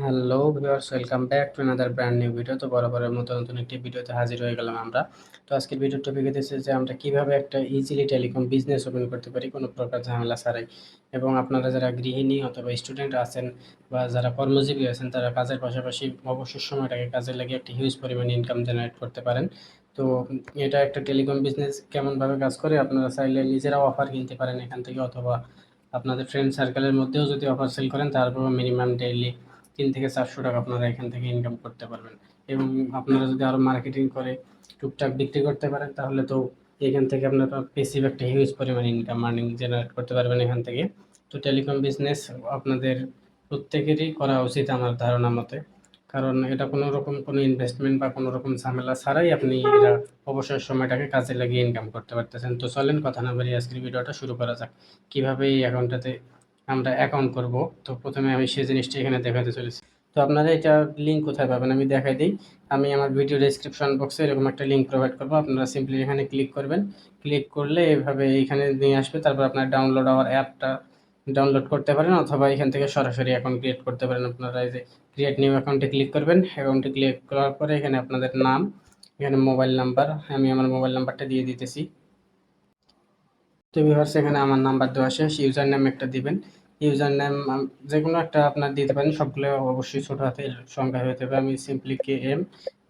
Hello viewers welcome back to another brand new video তো বরাবরের মতো নতুন একটি ভিডিওতে হাজির হয়ে গেলাম আমরা। তো আজকের ভিডিওর টপিক হচ্ছে যে আমরা কীভাবে একটা ইজিলি টেলিকম বিজনেস ওপেন করতে পারি, কোনো প্রকার ঝামেলা ছাড়াই। এবং আপনারা যারা গৃহিণী অথবা স্টুডেন্ট আছেন বা যারা কর্মজীবী আছেন, তারা কাজের পাশাপাশি অবসর সময়টাকে কাজে লাগিয়ে একটি হিউজ পরিমাণে ইনকাম জেনারেট করতে পারেন। তো এটা একটা টেলিকম বিজনেস কেমনভাবে কাজ করে, আপনারা চাইলে নিজেরাও অফার কিনতে পারেন এখান থেকে, অথবা আপনাদের ফ্রেন্ড সার্কেলের মধ্যেও যদি অফার সেল করেন তারপর মিনিমাম ডেইলি তিন থেকে চারশো টাকা আপনারা এখান থেকে ইনকাম করতে পারবেন। এবং আপনারা যদি আরও মার্কেটিং করে, টুকটাক বিক্রি করতে পারেন, তাহলে তো এখান থেকে আপনারা পেসিভ একটা হিউজ পরিমাণ ইনকাম আর্নিং জেনারেট করতে পারবেন এখান থেকে। তো টেলিকম বিজনেস আপনাদের প্রত্যেকেরই করা উচিত আমার ধারণা মতে। কারণ এটা কোনো রকম কোনো ইনভেস্টমেন্ট বা কোনো রকম ঝামেলা ছাড়াই আপনি এটা অবসর সময়টাকে কাজে লাগিয়ে ইনকাম করতে পারতেছেন। তো চলেন, কথা না বাড়ি আজকের ভিডিওটা শুরু করা যাক। কীভাবে এই অ্যাকাউন্টটাতে আমরা অ্যাকাউন্ট করব। তো প্রথমে আমি সেই জিনিসটা এখানে দেখাতে চলেছি। তো আপনারা এটা লিঙ্ক কোথায় পাবেন আমি দেখাই দিই। আমি আমার ভিডিও ডেসক্রিপশন বক্সে এরকম একটা লিঙ্ক প্রোভাইড করব। আপনারা সিম্পলি এখানে ক্লিক করবেন। ক্লিক করলে এভাবে এখানে নিয়ে আসবে। তারপর আপনার ডাউনলোড হওয়ার অ্যাপটা ডাউনলোড করতে পারেন অথবা এখান থেকে সরাসরি অ্যাকাউন্ট ক্রিয়েট করতে পারেন। আপনারা এই যে ক্রিয়েট নিউ অ্যাকাউন্টে ক্লিক করবেন। অ্যাকাউন্টে ক্লিক করার পরে এখানে আপনাদের নাম, এখানে মোবাইল নাম্বার আমি আমার মোবাইল নাম্বারটা দিয়ে দিতেছি। তো ভিউয়ার্স এখানে আমার নাম্বার দেওয়া শেষ ইউজার নেম একটা দিবেন। ইউজার নেম যে কোনো একটা আপনার দিতে পারেন, সবগুলো অবশ্যই ছোটো হাতের সংখ্যা হয়ে যাবে। আমি simply K M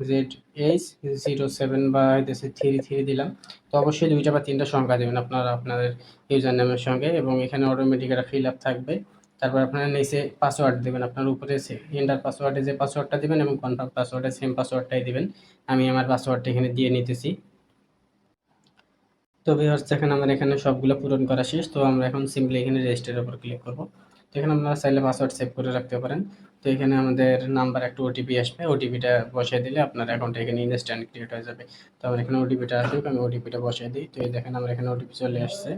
Z H zero seven বা হইতেছে থ্রি থ্রি দিলাম। তো অবশ্যই দুইটা বা তিনটা সংখ্যা দেবেন আপনারা, আপনাদের ইউজার নেমের সঙ্গে এবং এখানে অটোমেটিক একটা ফিল আপ থাকবে। তারপর আপনারা নিচে পাসওয়ার্ড দেবেন, আপনার উপরে এন্টার পাসওয়ার্ডে যে পাসওয়ার্ডটা দেবেন এবং কনফার্ম পাসওয়ার্ডে সেম পাসওয়ার্ডটাই দেবেন। আমি আমার পাসওয়ার্ডটা এখানে দিয়ে নিতেছি। তো ভিউয়ার্স দেখেন আমার এখানে সবগুলো পূরণ করা শেষ। তো আমরা এখন সিম্পলি এখানে রেজিস্টারের উপর ক্লিক করব। তো এখানে আপনারা চাইলে পাসওয়ার্ড সেভ করে রাখতে পারেন। তো এখানে আমাদের নাম্বার একটা ওটিপি আসবে। ওটিপিটা বসিয়ে দিলে আপনার অ্যাকাউন্টে এখানে ইনস্ট্যান্ট ক্রিয়েট হয়ে যাবে। তো আমার এখানে ওটিপিটা আসুক, আমি ওটিপিটা বসিয়ে দিই। তো এই দেখেন আমার এখানে ওটিপি চলে আসছে।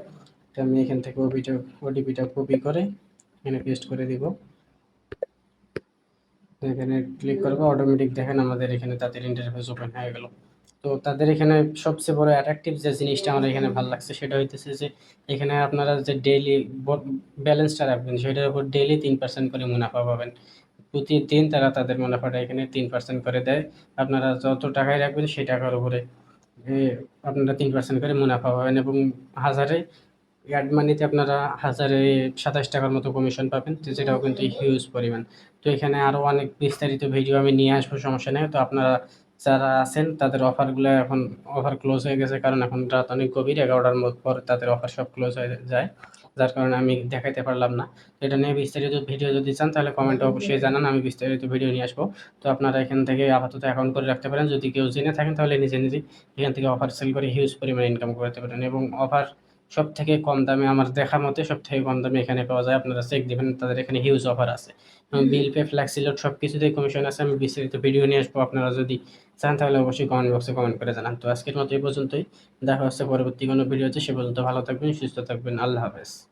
তো আমি এখান থেকে ওটিপিটা ওটিপিটা কপি করে এখানে পেস্ট করে দিব। এখানে ক্লিক করব। অটোমেটিক দেখেন আমাদের এখানে তাদের ইন্টারফেস ওপেন হয়ে গেল। তো তাদের এখানে সবচেয়ে বড় অ্যাট্রাকটিভ যে জিনিসটা আমার এখানে ভালো লাগছে সেটা হইতেছে যে এখানে আপনারা যে ডেইলি ব্যালেন্সটা রাখবেন, সেটার উপর ডেইলি তিন পার্সেন্ট করে মুনাফা পাবেন। প্রতিদিন তারা তাদের মুনাফাটা এখানে তিন পার্সেন্ট করে দেয়। আপনারা যত টাকায় রাখবেন সেই টাকার উপরে আপনারা তিন পার্সেন্ট করে মুনাফা পাবেন এবং হাজারে অ্যাড মানিতে আপনারা হাজারে সাতাশ টাকার মতো কমিশন পাবেন তো যেটাও কিন্তু হিউজ পরিমাণ। তো এখানে আরও অনেক বিস্তারিত ভিডিও আমি নিয়ে আসব, সমস্যা নেই। তো আপনারা যারা আছেন, তাদের অফারগুলো এখন, অফার ক্লোজ হয়ে গেছে। কারণ এখন রাত অনেক গভীর, এগারোটার মধ্যে পর তাদের অফার সব ক্লোজ হয়ে যায়। যার কারণে আমি দেখাইতে পারলাম না। এটা নিয়ে বিস্তারিত ভিডিও যদি চান, তাহলে কমেন্টে অবশ্যই জানান, আমি বিস্তারিত ভিডিও নিয়ে আসব। তো আপনারা এখান থেকে আপাতত অ্যাকাউন্ট করে রাখতে পারেন। যদি কেউ জেনে থাকেন, তাহলে নিজে নিজে এখান থেকে অফার সেল করে হিউজ পরিমাণে ইনকাম করতে পারেন। এবং অফার সব থেকে কম দামে আমার দেখা মতে সব থেকে কম দামে এখানে পাওয়া যায়। আপনারা চেক দিবেন তাদের এখানে হিউজ অফার আছে। বিল পে ফ্ল্যাক্সিলোড সব কিছুতেই কমিশন আছে। আমি বিস্তারিত ভিডিও নিয়ে আসব। আপনারা যদি চান তাহলে অবশ্যই কমেন্ট বক্সে কমেন্ট করে জানান। তো আজকের মতো এই পর্যন্তই। দেখা হচ্ছে পরবর্তী কোনো ভিডিও আছে সে পর্যন্ত ভালো থাকবেন সুস্থ থাকবেন। আল্লাহ হাফেজ।